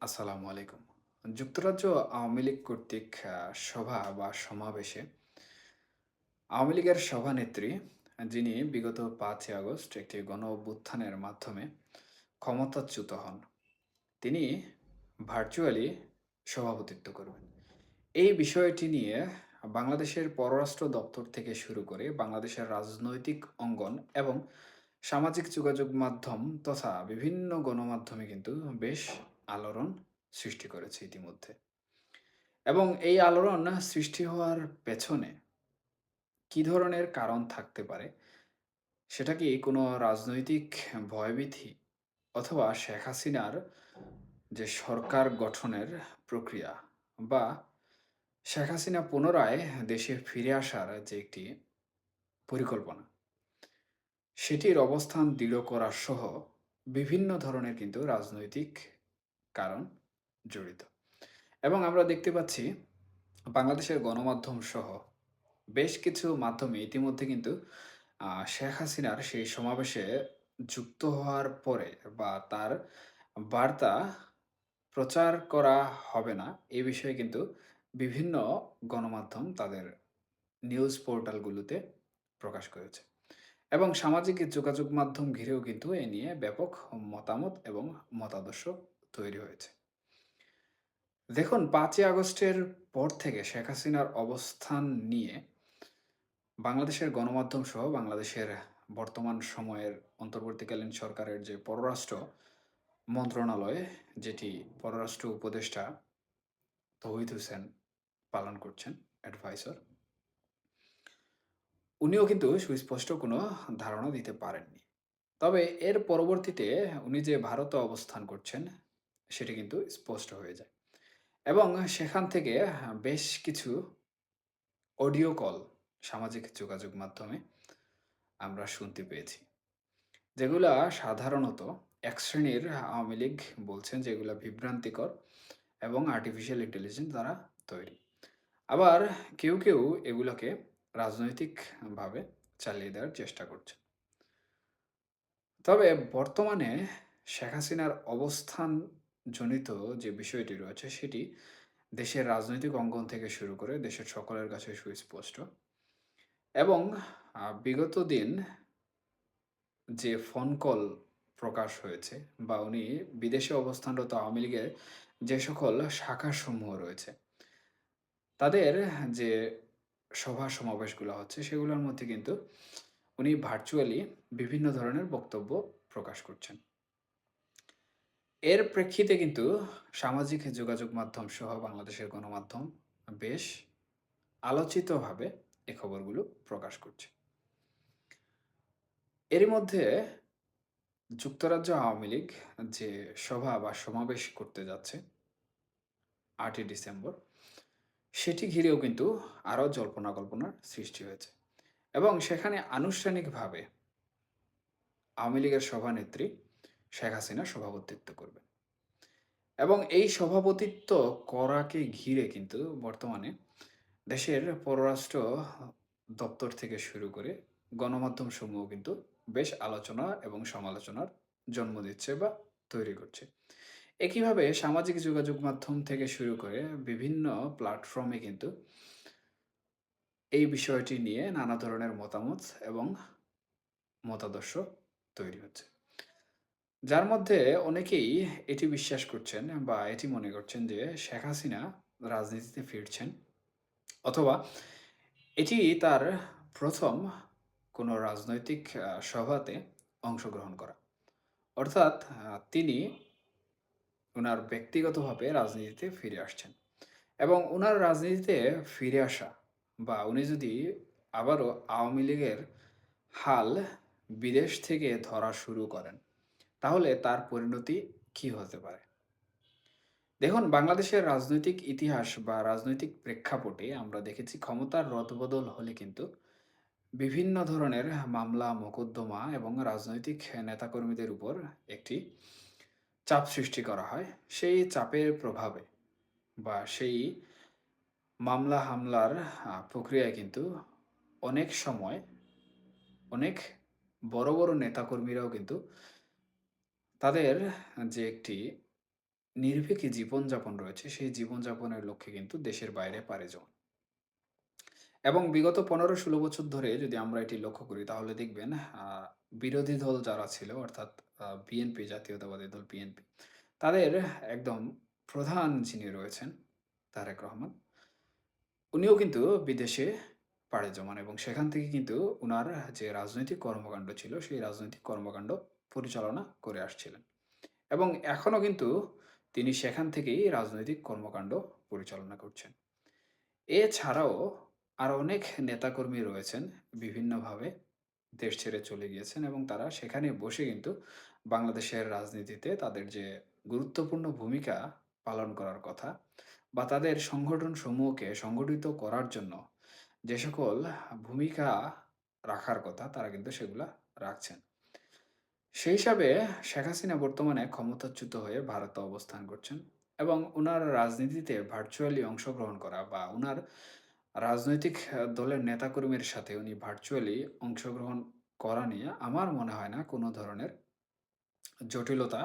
আসসালামু আলাইকুম। যুক্তরাজ্য আওয়ামী লীগ কর্তৃক সভা বা সমাবেশে আওয়ামী লীগের সভানেত্রী, যিনি বিগত ৫ই আগস্ট একটি গণ-অভ্যুত্থানের মাধ্যমে ক্ষমতাচ্যুত হন। তিনি ভার্চুয়ালি সভাপতিত্ব করবেন। এই বিষয়টি নিয়ে বাংলাদেশের পররাষ্ট্র দপ্তর থেকে শুরু করে বাংলাদেশের রাজনৈতিক অঙ্গন এবং সামাজিক যোগাযোগ মাধ্যম তথা বিভিন্ন গণমাধ্যমে কিন্তু বেশ আলোড়ন সৃষ্টি করেছে ইতিমধ্যে। এবং এই আলোড়ন সৃষ্টি হওয়ার পেছনে কি ধরনের কারণ থাকতে পারে? সেটা কি কোনো রাজনৈতিক ভয়ভীতি অথবা শেখ হাসিনার যে সরকার গঠনের প্রক্রিয়া বা শেখ হাসিনা পুনরায় দেশে ফিরে আসার যে একটি পরিকল্পনা, সেটির অবস্থান দৃঢ় করা সহ বিভিন্ন ধরনের কিন্তু রাজনৈতিক কারণ জড়িত। এবং আমরা দেখতে পাচ্ছি বাংলাদেশের গণমাধ্যম সহ বেশ কিছু মাধ্যমে ইতিমধ্যে কিন্তু শেখ হাসিনার সেই সমাবেশে যুক্ত হওয়ার পরে বা তার বার্তা প্রচার করা হবে না, এ বিষয়ে কিন্তু বিভিন্ন গণমাধ্যম তাদের নিউজ পোর্টালগুলোতে প্রকাশ করেছে। এবং সামাজিক যোগাযোগ মাধ্যম ঘিরেও কিন্তু এ নিয়ে ব্যাপক মতামত এবং মতাদর্শ তৈরি হয়েছে। দেখুন পাঁচই আগস্টের পর থেকে শেখ হাসিনার অবস্থান নিয়ে বাংলাদেশের গণমাধ্যম সহ বাংলাদেশের বর্তমান সময়ের অন্তর্বর্তীকালীন সরকারের যে পররাষ্ট্র মন্ত্রণালয়, যেটি পররাষ্ট্র উপদেষ্টা তৌহিদ হোসেন পালন করছেন, অ্যাডভাইসর। উনিও কিন্তু সুস্পষ্ট কোনো ধারণা দিতে পারেননি। তবে এর পরবর্তীতে উনি যে ভারতে অবস্থান করছেন, সেটি কিন্তু স্পষ্ট হয়ে যায়। এবং সেখান থেকে বেশ কিছু অডিও কল সামাজিক যোগাযোগ মাধ্যমে আমরা শুনতে পেয়েছি। যেগুলা সাধারণত এক শ্রেণির আওয়ামী লীগ বলছেন যেগুলো বিভ্রান্তিকর এবং আর্টিফিশিয়াল ইন্টেলিজেন্স দ্বারা তৈরি। আবার কেউ, কেউ এগুলোকে রাজনৈতিকভাবে চালিয়ে দেওয়ার চেষ্টা করছে তবে বর্তমানে শেখ হাসিনার অবস্থানজনিত যে বিষয়টি রয়েছে সেটি দেশের রাজনৈতিক অঙ্গন থেকে শুরু করে দেশের সকলের কাছে সুস্পষ্ট। এবং বিগত দিন যে ফোন কল প্রকাশ হয়েছে বা উনি বিদেশে অবস্থানরত আওয়ামী লীগের যে সকল শাখাসমূহ রয়েছে, তাদের যে সভা সমাবেশগুলো হচ্ছে সেগুলোর মধ্যে কিন্তু উনি ভার্চুয়ালি বিভিন্ন ধরনের বক্তব্য প্রকাশ করছেন। এর প্রেক্ষিতে কিন্তু সামাজিক যোগাযোগ মাধ্যম সহ বাংলাদেশের গণমাধ্যম বেশ আলোচিতভাবে এ খবরগুলো প্রকাশ করছে। এরই মধ্যে যুক্তরাজ্য আওয়ামী লীগ যে সভা বা সমাবেশ করতে যাচ্ছে আটই ডিসেম্বর, সেটি ঘিরেও কিন্তু আরও জল্পনা-কল্পনার সৃষ্টি হয়েছে। এবং সেখানে আনুষ্ঠানিকভাবে আওয়ামী লীগের সভানেত্রী শেখ হাসিনা সভাপতিত্ব করবেন। এবং এই সভাপতিত্ব করাকে ঘিরে কিন্তু বর্তমানে দেশের পররাষ্ট্র দপ্তর থেকে শুরু করে গণমাধ্যমসমূহ কিন্তু বেশ আলোচনা এবং সমালোচনার জন্ম দিচ্ছে বা তৈরি করছে। একইভাবে সামাজিক যোগাযোগ মাধ্যম থেকে শুরু করে বিভিন্ন প্ল্যাটফর্মে কিন্তু এই বিষয়টি নিয়ে নানা ধরনের মতামত এবং মতাদর্শ তৈরি হচ্ছে। যার মধ্যে অনেকেই এটি বিশ্বাস করছেন বা এটি মনে করছেন যে শেখ হাসিনা রাজনীতিতে ফিরছেন অথবা এটি তার প্রথম কোনো রাজনৈতিক সভাতে অংশগ্রহণ করা। অর্থাৎ তিনি ওনার ব্যক্তিগতভাবে রাজনীতিতে ফিরে আসছেন। এবং উনার রাজনীতিতে ফিরে আসা বা উনি যদি আবারও আওয়ামী লীগের হাল বিদেশ থেকে ধরা শুরু করেন, তাহলে তার পরিণতি কী হতে পারে? দেখুন বাংলাদেশের রাজনৈতিক ইতিহাস বা রাজনৈতিক প্রেক্ষাপটে আমরা দেখেছি ক্ষমতার রদবদল হলে কিন্তু বিভিন্ন ধরনের মামলা, মোকদ্দমা এবং রাজনৈতিক নেতাকর্মীদের উপর একটি চাপ সৃষ্টি করা হয়। সেই চাপের প্রভাবে বা সেই মামলা হামলার প্রক্রিয়ায় কিন্তু অনেক সময় অনেক বড়, বড় নেতাকর্মীরাও কিন্তু তাদের যে একটি নির্ভীক জীবনযাপন রয়েছে, সেই জীবনযাপনের লক্ষ্যে কিন্তু দেশের বাইরে পারে জমান। এবং বিগত ১৫-১৬ বছর ধরে যদি আমরা এটি লক্ষ্য করি তাহলে দেখবেন বিরোধী দল যারা ছিল অর্থাৎ বিএনপি জাতীয়তাবাদী দল বিএনপি তাদের একদম প্রধান যিনি রয়েছেন তারেক রহমান উনিও কিন্তু বিদেশে পাড়ি জমান এবং সেখান থেকে কিন্তু উনার যে রাজনৈতিক কর্মকাণ্ড ছিল সেই রাজনৈতিক কর্মকাণ্ড পরিচালনা করে আসছিলেন। এবং এখনও কিন্তু তিনি সেখান থেকেই রাজনৈতিক কর্মকাণ্ড পরিচালনা করছেন। এছাড়াও আরও অনেক নেতাকর্মী রয়েছেন, বিভিন্নভাবে দেশ ছেড়ে চলে গিয়েছেন এবং তারা সেখানে বসে কিন্তু বাংলাদেশের রাজনীতিতে তাদের যে গুরুত্বপূর্ণ ভূমিকা পালন করার কথা বা তাদের সংগঠন সমূহকে সংগঠিত করার জন্য যে সকল ভূমিকা রাখার কথা তারা কিন্তু সেগুলা রাখছেন। সেই হিসাবে শেখ হাসিনা বর্তমানে ক্ষমতাচ্যুত হয়ে ভারতে অবস্থান করছেন এবং ওনার রাজনীতিতে ভার্চুয়ালি অংশগ্রহণ করা বা ওনার রাজনৈতিক দলের নেতাকর্মীর সাথে উনি ভার্চুয়ালি অংশগ্রহণ করা নিয়ে আমার মনে হয় না কোনো ধরনের জটিলতা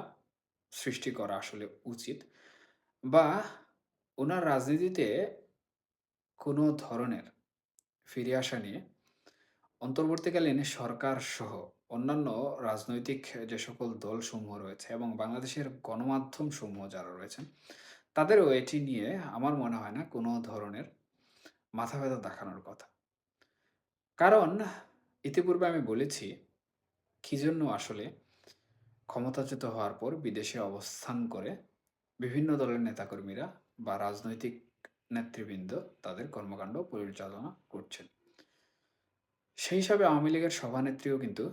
সৃষ্টি করা আসলে উচিত। বা ওনার রাজনীতিতে কোনো ধরনের ফিরে আসা নিয়ে অন্তর্বর্তীকালীন সরকারসহ অন্যান্য রাজনৈতিক যে সকল দলসমূহ রয়েছে এবং বাংলাদেশের গণমাধ্যমসমূহ যারা রয়েছেন, তাদেরও এটি নিয়ে আমার মনে হয় না কোনো ধরনের মাথা ব্যথা দেখানোর কথা। কারণ ইতিপূর্বে আমি বলেছি, কি জন্য আসলে ক্ষমতাচ্যুত হওয়ার পর বিদেশে অবস্থান করে বিভিন্ন দলের নেতাকর্মীরা বা রাজনৈতিক নেতৃবৃন্দ তাদের কর্মকাণ্ড পরিচালনা করছেন। সেই হিসাবে আওয়ামী লীগের সভানেত্রীও কিন্তু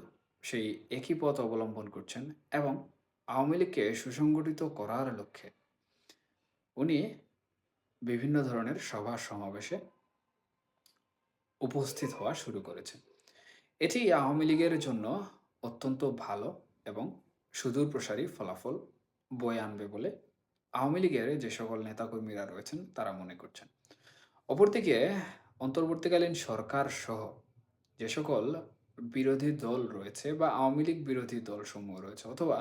সেই একই পথ অবলম্বন করছেন এবং আওয়ামী লীগকে সুসংগঠিত করার লক্ষ্যে উনি বিভিন্ন ধরনের সভা-সমাবেশে উপস্থিত হওয়া শুরু করেছেন। এটি আওয়ামী লীগের জন্য অত্যন্ত ভালো এবং সুদূরপ্রসারী ফলাফল বয়ে আনবে বলে আওয়ামী লীগের যে সকল নেতাকর্মীরা রয়েছেন, তারা মনে করছেন। অপরদিকে অন্তর্বর্তীকালীন সরকারসহ যে সকল বিরোধী দল রয়েছে বা আওয়ামী লীগ বিরোধী দলসমূহ রয়েছে অথবা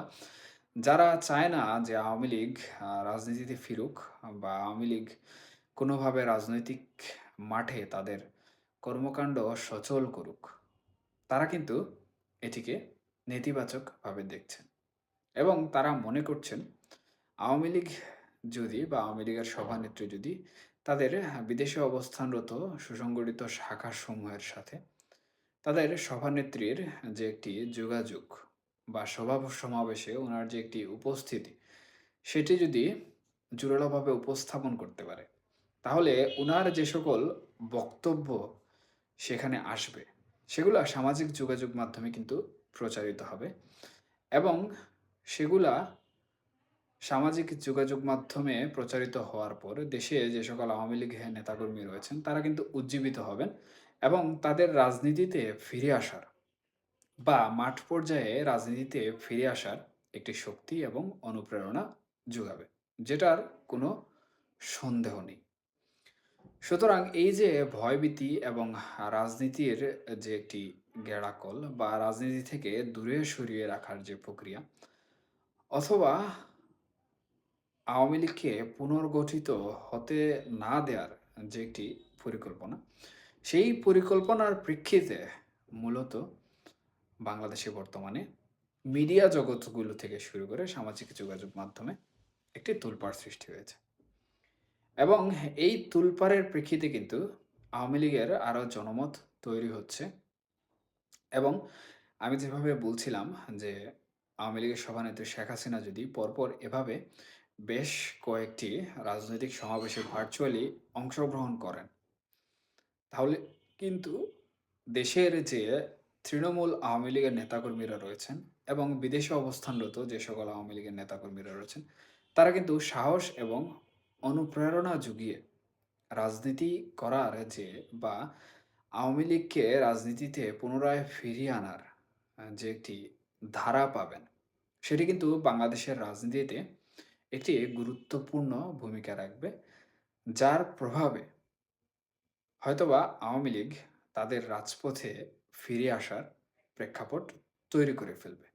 যারা চায় না যে আওয়ামী লীগ রাজনীতিতে ফিরুক বা আওয়ামী লীগ কোনোভাবে রাজনৈতিক মাঠে তাদের কর্মকাণ্ড সচল করুক। তারা কিন্তু এটিকে নেতিবাচকভাবে দেখছেন। এবং তারা মনে করছেন আওয়ামী লীগ যদি বা আওয়ামী লীগের সভানেত্রী যদি তাদের বিদেশে অবস্থানরত সুসংগঠিত শাখাসমূহের সাথে তাদের সভানেত্রীর যে একটি যোগাযোগ বা সভা সমাবেশে ওনার যে একটি উপস্থিতি, সেটি যদি জোরালোভাবে উপস্থাপন করতে পারে, তাহলে ওনার যে সকল বক্তব্য সেখানে আসবে, সেগুলা সামাজিক যোগাযোগ মাধ্যমে কিন্তু প্রচারিত হবে এবং সেগুলা সামাজিক যোগাযোগ মাধ্যমে প্রচারিত হওয়ার পর দেশে যে সকল আওয়ামী লীগের নেতাকর্মী রয়েছেন তারা কিন্তু উজ্জীবিত হবেন। এবং তাদের রাজনীতিতে ফিরে আসার বা মাঠ পর্যায়ে রাজনীতিতে ফিরে আসার একটি শক্তি এবং অনুপ্রেরণা যোগাবে। যেটার কোনো সন্দেহ নেই। সুতরাং এই যে ভয়ভীতি এবং রাজনীতির যে একটি গেড়াকল বা রাজনীতি থেকে দূরে সরিয়ে রাখার যে প্রক্রিয়া অথবা আওয়ামী লীগকে পুনর্গঠিত হতে না দেওয়ার যে একটি পরিকল্পনা, সেই পরিকল্পনার প্রেক্ষিতে মূলত বাংলাদেশে বর্তমানে মিডিয়া জগৎগুলো থেকে শুরু করে সামাজিক যোগাযোগ মাধ্যমে একটি তোলপাড় সৃষ্টি হয়েছে। এবং এই তোলপাড়ের প্রেক্ষিতে কিন্তু আওয়ামী লীগের আরও জনমত তৈরি হচ্ছে। এবং আমি যেভাবে বলছিলাম যে আওয়ামী লীগের সভানেত্রী শেখ হাসিনা যদি পরপর এভাবে বেশ কয়েকটি রাজনৈতিক সমাবেশে ভার্চুয়ালি অংশগ্রহণ করেন তাহলে কিন্তু দেশের যে তৃণমূল আওয়ামী লীগের নেতাকর্মীরা রয়েছেন এবং বিদেশে অবস্থানরত যে সকল আওয়ামী লীগের নেতাকর্মীরা রয়েছেন, তারা কিন্তু সাহস এবং অনুপ্রেরণা যুগিয়ে রাজনীতি করার যে বা আওয়ামী লীগকে রাজনীতিতে পুনরায় ফিরিয়ে আনার যে একটি ধারা পাবেন, সেটি কিন্তু বাংলাদেশের রাজনীতিতে একটি গুরুত্বপূর্ণ ভূমিকা রাখবে। যার প্রভাবে হয়তোবা আওয়ামী লীগ তাদের রাজপথে ফিরে আসার প্রেক্ষাপট তৈরি করে ফেলবে।